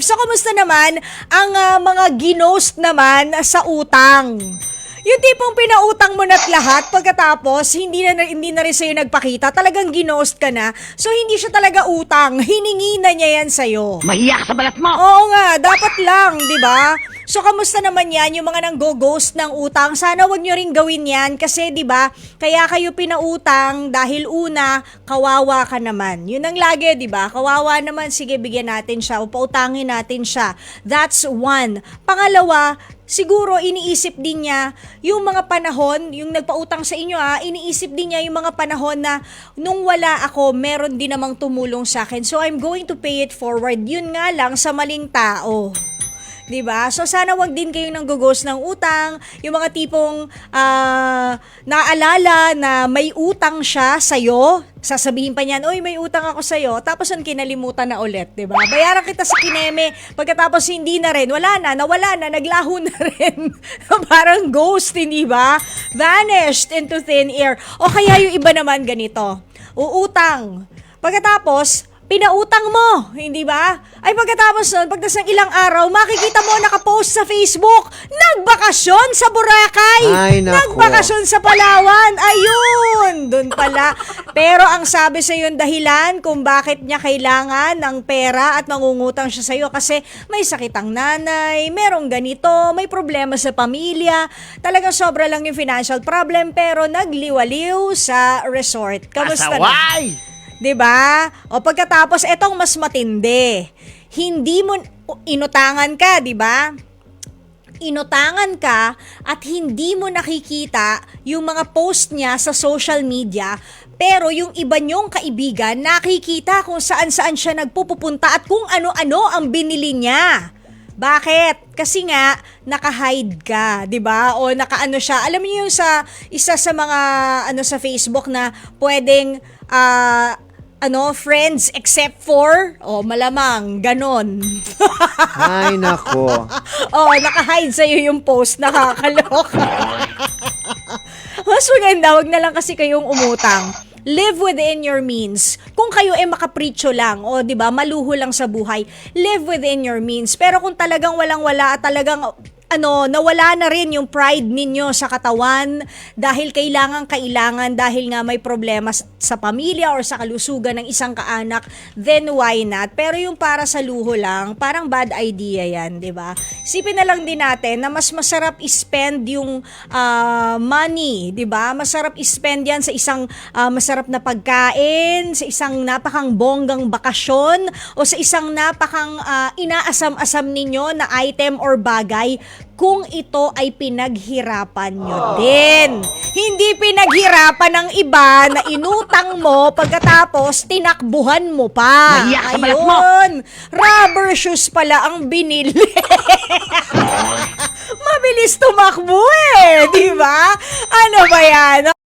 So, kumusta naman ang ah, mga ginost naman sa utang? Yung tipong pinautang mo na't lahat pagkatapos hindi na hindi na rin sa'yo nagpakita, talagang ginost ka na. So hindi siya talaga utang, hiningi na niya yan sa'yo. Mahiya ka sa balat mo! Oo nga, dapat lang, 'di ba? So kamusta naman 'yan yung mga nang-go-ghost ng utang? Sana wag niyo ring gawin 'yan kasi 'di ba? Kaya kayo pinautang dahil una, kawawa ka naman. 'Yun ang lagi, 'di ba? Kawawa naman, sige bigyan natin siya o pautangin natin siya. That's one. Pangalawa, siguro iniisip din niya yung mga panahon, yung nagpautang sa inyo ah, iniisip din niya yung mga panahon na nung wala ako, meron din namang tumulong sa akin. So I'm going to pay it forward. Yun nga lang sa maling tao. 'Di ba? So sana wag din kayong nanggugos ng utang, yung mga tipong ah, naalala na may utang siya sa sasabihin pa niyan, "Oy, may utang ako sa Tapos ang kinalimutan na ulit, 'di ba? Bayaran kita sa kineme, pagkatapos hindi na rin, wala na, nawala na, naglaho na rin. Parang ghost, hindi ba? Vanished into thin air. O kaya yung iba naman ganito, uutang. Pagkatapos, pinautang mo, hindi ba? Ay pagkatapos nun, pagdating ng ilang araw, makikita mo nakapost sa Facebook, nagbakasyon sa Boracay, Ay, nako. nagbakasyon sa Palawan, ayun, dun pala. Pero ang sabi sa yung dahilan kung bakit niya kailangan ng pera at mangungutang siya sa iyo kasi may sakit ang nanay, merong ganito, may problema sa pamilya, talagang sobra lang yung financial problem pero nagliwaliw sa resort. Kamusta na? Asaway! 'Di ba? O pagkatapos etong mas matindi. Hindi mo inutangan ka, 'di ba? Inutangan ka at hindi mo nakikita yung mga post niya sa social media pero yung iba niyong kaibigan nakikita kung saan-saan siya nagpupupunta at kung ano-ano ang binili niya. Bakit? Kasi nga naka-hide ka, 'di ba? O nakaano siya. Alam niyo yung sa isa sa mga ano sa Facebook na pwedeng ah, ano, friends except for, o malamang, ganon. Ay, nako. oh, naka-hide sa'yo yung post, nakakaloka. Mas maganda, wag na lang kasi kayong umutang. Live within your means. Kung kayo ay makapritsyo lang, o 'di ba, maluho lang sa buhay, live within your means. Pero kung talagang walang-wala at talagang ano, nawala na rin yung pride ninyo sa katawan dahil kailangan kailangan dahil nga may problema sa pamilya or sa kalusugan ng isang kaanak, then why not? Pero yung para sa luho lang, parang bad idea yan, di ba? Isipin na lang din natin na mas masarap spend yung ah, money, di ba? Masarap spend yan sa isang ah, masarap na pagkain, sa isang napakang bonggang bakasyon, o sa isang napakang ah, inaasam-asam ninyo na item or bagay kung ito ay pinaghirapan nyo din. Hindi pinaghirapan ng iba na inutang mo pagkatapos tinakbuhan mo pa. Mahiya ka mo! Rubber shoes pala ang binili. Mabilis tumakbo eh, di ba? Ano ba yan?